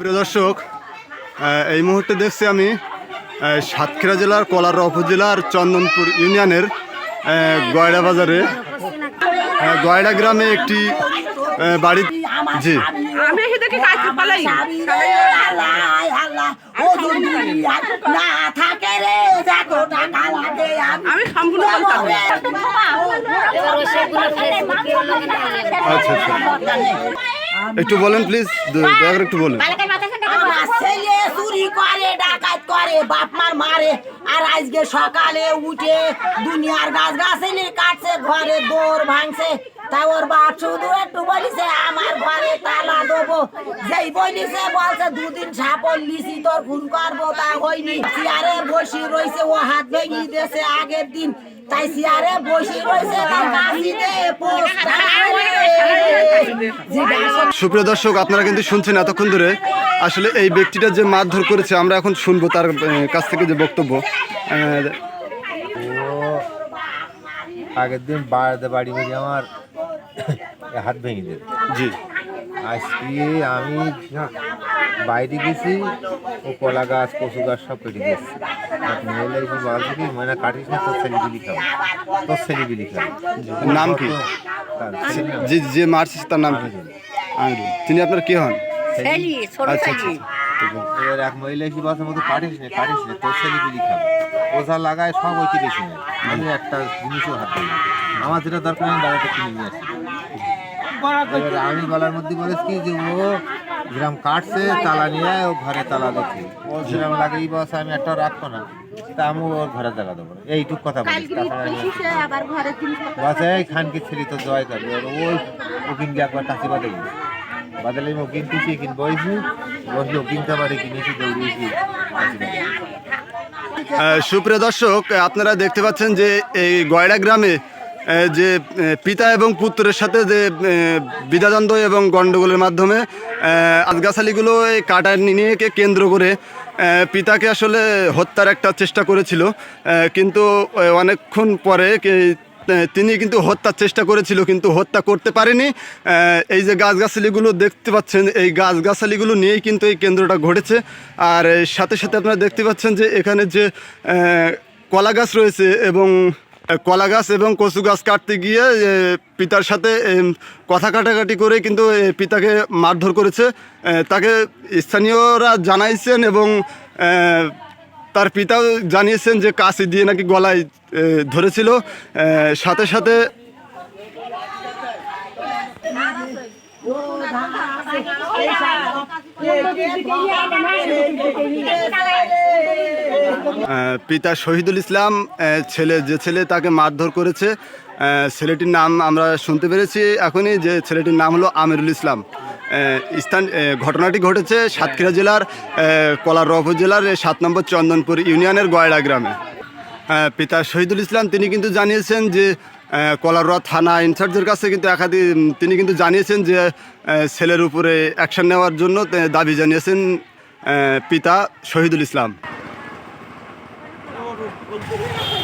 প্রিয় দর্শক এই মুহূর্তে দেখছি আমি সাতক্ষীরা জেলার কলাররা উপজেলার চন্দনপুর ইউনিয়নের গয়ড়া বাজারে। গয়ড়া গ্রামে একটি বাড়ি জি। না থাকে রে আচ্ছা আচ্ছা। একটু বলেন প্লিজ দয়া করে একটু বলেন। দুদিন সাপল লিছি তোর খুন করব। তা হয়নি। বসি রয়েছে ও হাত ভেঙে দিয়েছে আগের দিন। তাই চেয়ারে বসি রয়েছে সুপ্রিয় দর্শক আপনারা কিন্তু শুনছেন এতক্ষণ ধরে। আসলে এই ব্যক্তিটা যে মারধর করেছে আমরা এখন শুনব তার কাছ থেকে যে বক্তব্য। আগের দিন বাড়িতে বাড়ি বাড়ি আমার হাত ভেঙে দেবে জি। আজকে আমি বাইরে গেছি ও কলা গাছ কচু গাছ সব কেটে এসে মানে কাটিস না তোর খাব। তোর খাব। নাম কি? যে যে মারছে তার নাম কি। তিনি আপনার কে হন? আচ্ছা আচ্ছা এবার এক মহিলা এসে মতো কাটিস না কাটিস না তোর ছেলে বিলি খাব। ওঝা লাগায় সব ওইটি বেশি নেয় আমি একটা জিনিসও হাত দিই আমার যেটা দরকার আমি বাজারে কিনে নিয়ে আসি। আমি গলার মধ্যে বলেছি কি যে ও যেরকম কাটছে তালা নিয়ে ও ঘরে তালা দিচ্ছে ও যেরকম লাগে এই বসে আমি একটা রাখব না। তা আমি ওর ঘরে তালা দেবো এইটুক কথা না। বসে এই খানকে ছেলে তো জয় করবে। ওই ওকিন গিয়ে একবার কাছে বাদে বাদলে আমি ওকিন পিছিয়ে কিন বইছি বসলে ওকিনতে পারে কিনেছি দৌড়িয়েছি। সুপ্রিয় দর্শক আপনারা দেখতে পাচ্ছেন যে এই গয়ড়া গ্রামে যে পিতা এবং পুত্রের সাথে যে বিদাদ্বন্দ্ব এবং গণ্ডগোলের মাধ্যমে আজগাছালিগুলো এই কাটা নিয়ে কেন্দ্র করে পিতাকে আসলে হত্যার একটা চেষ্টা করেছিল। কিন্তু অনেকক্ষণ পরে তিনি কিন্তু হত্যার চেষ্টা করেছিল, কিন্তু হত্যা করতে পারেনি। এই যে গাছগাছালিগুলো দেখতে পাচ্ছেন, এই গাছগাছালিগুলো নিয়েই কিন্তু এই কেন্দ্রটা ঘটেছে। আর সাথে সাথে আপনারা দেখতে পাচ্ছেন যে, এখানে যে কলা গাছ রয়েছে এবং কলা গাছ এবং কচু গাছ কাটতে গিয়ে পিতার সাথে কথা কাটাকাটি করে কিন্তু পিতাকে মারধর করেছে। তাকে স্থানীয়রা জানাইছেন এবং তার পিতাও জানিয়েছেন যে কাশি দিয়ে নাকি গলায় ধরেছিল। সাথে সাথে পিতা শহীদুল ইসলাম ছেলে যে ছেলে তাকে মারধর করেছে ছেলেটির নাম আমরা শুনতে পেরেছি এখনই যে ছেলেটির নাম হলো আমিরুল ইসলাম। স্থান ঘটনাটি ঘটেছে সাতক্ষীরা জেলার এ, কলাররা উপজেলার সাত নম্বর চন্দনপুর ইউনিয়নের গয়ড়া গ্রামে। পিতা শহীদুল ইসলাম তিনি কিন্তু জানিয়েছেন যে আহ, কলারোয়া থানা ইনচার্জের কাছে কিন্তু একাধিক তিনি কিন্তু জানিয়েছেন যে ছেলের উপরে অ্যাকশন নেওয়ার জন্য দাবি জানিয়েছেন পিতা Shahidul Islam. Oh, my God.